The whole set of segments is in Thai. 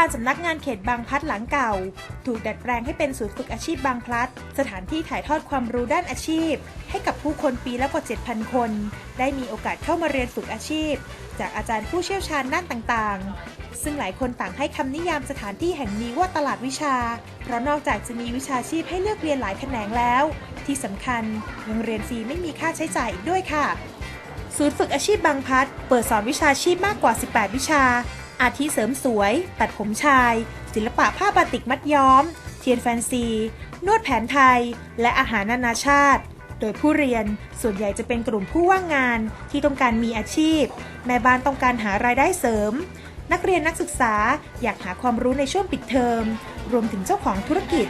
ารสำนักงานเขตบางพลัดหลังเก่า ถูกดัดแปลงให้เป็นศูนย์ฝึกอาชีพบางพลัด สถานที่ถ่ายทอดความรู้ด้านอาชีพ ให้กับผู้คนปีละกว่า 7,000 คน ได้มีโอกาสเข้ามาเรียนฝึกอาชีพ จากอาจารย์ผู้เชี่ยวชาญด้านต่างๆ ซึ่งหลายคนต่างให้คำนิยามสถานที่แห่งนี้ว่าตลาดวิชา เพราะนอกจากจะมีวิชาชีพให้เลือกเรียนหลายแขนงแล้ว ที่สำคัญยังเรียนฟรีไม่มีค่าใช้จ่ายอีกด้วยค่ะ ศูนย์ฝึกอาชีพบางพลัดเปิดสอนวิชาชีพมากกว่า 18 วิชา อาทิเสริมสวย ตัดผมชาย ศิลปะผ้าบาติกมัดย้อม เทียนแฟนซี นวดแผนไทย และอาหารนานาชาติ โดยผู้เรียนส่วนใหญ่จะเป็นกลุ่มผู้ว่างงานที่ต้องการมีอาชีพ แม่บ้านต้องการหารายได้เสริม นักเรียนนักศึกษาอยากหาความรู้ในช่วงปิดเทอม รวมถึงเจ้าของธุรกิจ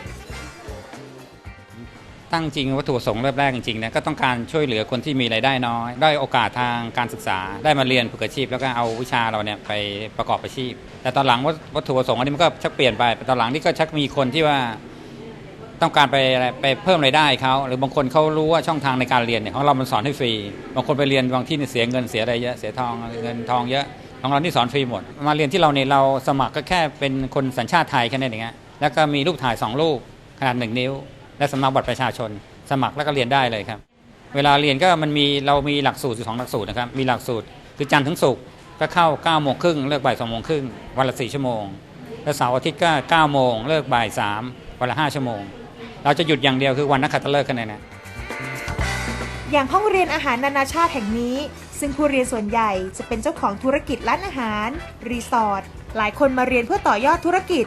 ตั้งจริงวัตถุประสงค์เริ่มแรกจริงๆนะก็ต้องการช่วยเหลือคนที่มีรายได้น้อยได้โอกาสทางการศึกษาได้มาเรียนฝึกอาชีพ แล้วก็เอาวิชาเราเนี่ยไปประกอบอาชีพ แต่ตอนหลังวัตถุประสงค์อันนี้มันก็ชักเปลี่ยนไปตอนหลังนี่ก็ชักมีคนที่ว่าต้องการไปไปเพิ่มรายได้เขาหรือบางคนเขารู้ว่าช่องทางในการเรียนเนี่ยของเรามันสอนให้ฟรี บางคนไปเรียนบางที่เนี่ยเสียเงินเสียอะไรเยอะเสียทองเงินทองเยอะของเรานี่สอนฟรีหมด มาเรียนที่เราเนี่ยเราสมัครก็แค่เป็นคนสัญชาติไทยแค่นั้นเองะแล้วก็มีรูปถ่ายสองรูปขนาดหนึ่งนิ้ว และสำเนาบัตรประชาชน สมัครแล้วก็เรียนได้เลยครับ เวลาเรียนก็มันมีเรามีหลักสูตรอยู่สองหลักสูตรนะครับมีหลักสูตรคือจันทร์ถึงศุกร์ก็เข้า9ก้าโมงครึ่งเลิกบ่ายสองโมงครึ่งวันละสี่ชั่วโมง แล้วเสาร์อาทิตย์ก็9ก้าโมงเลิกบ่ายสามวันละห้าชั่วโมง เราจะหยุดอย่างเดียวคือวันนักขัตฤกษ์กันเองนะอย่างห้องเรียนอาหารนานาชาติแห่งนี้ ซึ่งผู้เรียนส่วนใหญ่จะเป็นเจ้าของธุรกิจร้านอาหาร รีสอร์ทหลายคนมาเรียนเพื่อต่อยอดธุรกิจ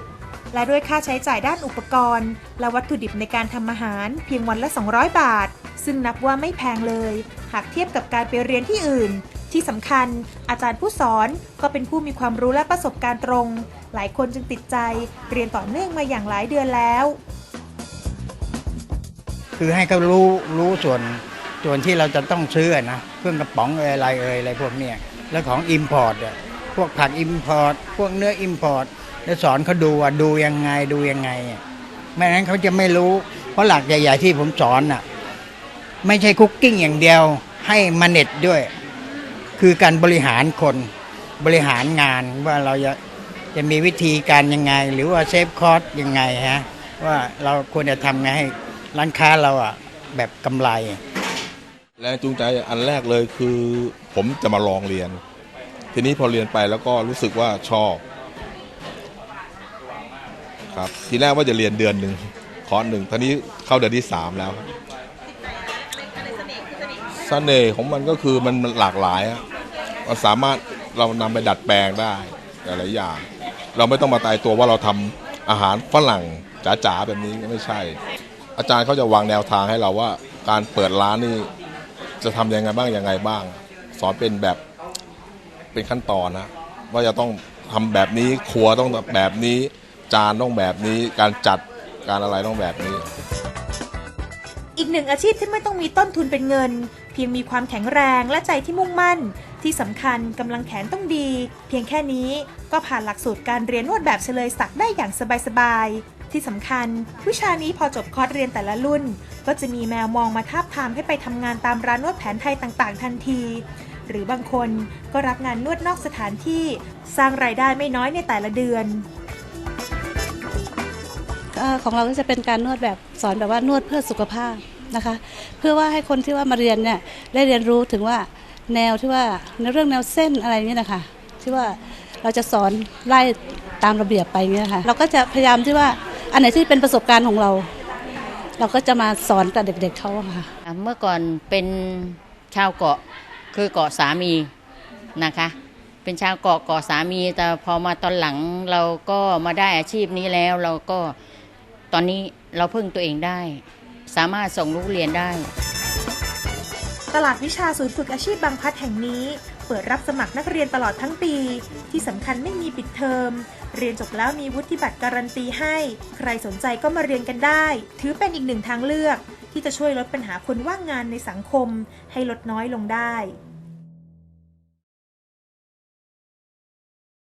และด้วยค่าใช้จ่ายด้านอุปกรณ์ และวัตถุดิบในการทำอาหารเพียงวันละ 200 บาท ซึ่งนับว่าไม่แพงเลย หากเทียบกับการไปเรียนที่อื่น ที่สำคัญ อาจารย์ผู้สอนก็เป็นผู้มีความรู้และประสบการณ์ตรง หลายคนจึงติดใจเรียนต่อเนื่องมาอย่างหลายเดือนแล้ว คือให้เขารู้รู้ส่วนส่วนที่เราจะต้องซื้อนะเครื่องกระป๋องเอยอะไรเอยอะไรพวกเนี้ยแล้วของอิมพอร์ตพวกผักอิมพอร์ตพวกเนื้ออิมพอร์ต แล้วสอนเขาดูว่าดูยังไงดูยังไงไม่งั้นเขาจะไม่รู้ เพราะหลักใหญ่ ๆ ที่ผมสอนอะ ไม่ใช่คุกกิ้งอย่างเดียว ให้มาเน็ตด้วย คือการบริหารคนบริหารงานว่าเราจะจะมีวิธีการยังไง หรือว่าเซฟคอสยังไงฮะว่าเราควรจะทำไงให้ร้านค้าเราอะแบบกำไร แรงจูงใจอันแรกเลยคือ ผมจะมาลองเรียน ทีนี้พอเรียนไปแล้วก็รู้สึกว่าชอบ ครับทีแรกว่าจะเรียนเดือนหนึ่งคอร์สหนึ่งทีนี้เข้าเดือนที่สามแล้วครับเสน่ห์ของมันก็คือมันหลากหลายอะมันสามารถเรานำไปดัดแปลงได้หลายๆอย่าง เราไม่ต้องมาตายตัวว่าเราทำอาหารฝรั่งจ๋าๆแบบนี้ไม่ใช่ อาจารย์เขาจะวางแนวทางให้เราว่าการเปิดร้านนี่จะทำยังไงบ้างยังไงบ้าง สอนเป็นแบบเป็นขั้นตอนนะว่าจะต้องทำแบบนี้ครัวต้องแบบนี้ จานต้องแบบนี้การจัดการอะไรต้องแบบนี้ อีกหนึ่งอาชีพที่ไม่ต้องมีต้นทุนเป็นเงิน เพียงมีความแข็งแรงและใจที่มุ่งมั่น ที่สำคัญกำลังแขนต้องดี เพียงแค่นี้ก็ผ่านหลักสูตรการเรียนนวดแบบเฉลยศักได้อย่างสบายๆที่สำคัญ วิชานี้พอจบคอร์สเรียนแต่ละรุ่น ก็จะมีแมวมองมาทาบทามให้ไปทำงานตามร้านนวดแผนไทยต่างๆ ทันที หรือบางคนก็รับงานนวดนอกสถานที่ สร้างรายได้ไม่น้อยในแต่ละเดือน ของเราก็จะเป็นการนวดแบบสอนแบบว่านวดเพื่อสุขภาพนะคะ เพื่อว่าให้คนที่ว่ามาเรียนเนี่ยได้เรียนรู้ถึงว่าแนวที่ว่าในเรื่องแนวเส้นอะไรนี่นะคะที่ว่าเราจะสอนไล่ตามระเบียบไปเนี่ยค่ะเราก็จะพยายามที่ว่าอันไหนที่เป็นประสบการณ์ของเรา เราก็จะมาสอนกับเด็กๆเขาค่ะเมื่อก่อนเป็นชาวเกาะคือเกาะสามีนะคะ เป็นชาวเกาะเกาะสามี แต่พอมาตอนหลังเราก็มาได้อาชีพนี้แล้วเราก็ ตอนนี้เราพึ่งตัวเองได้ สามารถส่งลูกเรียนได้ ตลาดวิชาศูนย์ฝึกอาชีพบางพัดแห่งนี้ เปิดรับสมัครนักเรียนตลอดทั้งปี ที่สำคัญไม่มีปิดเทอม เรียนจบแล้วมีวุฒิบัตรการันตีให้ ใครสนใจก็มาเรียนกันได้ ถือเป็นอีกหนึ่งทางเลือก ที่จะช่วยลดปัญหาคนว่างงานในสังคม ให้ลดน้อยลงได้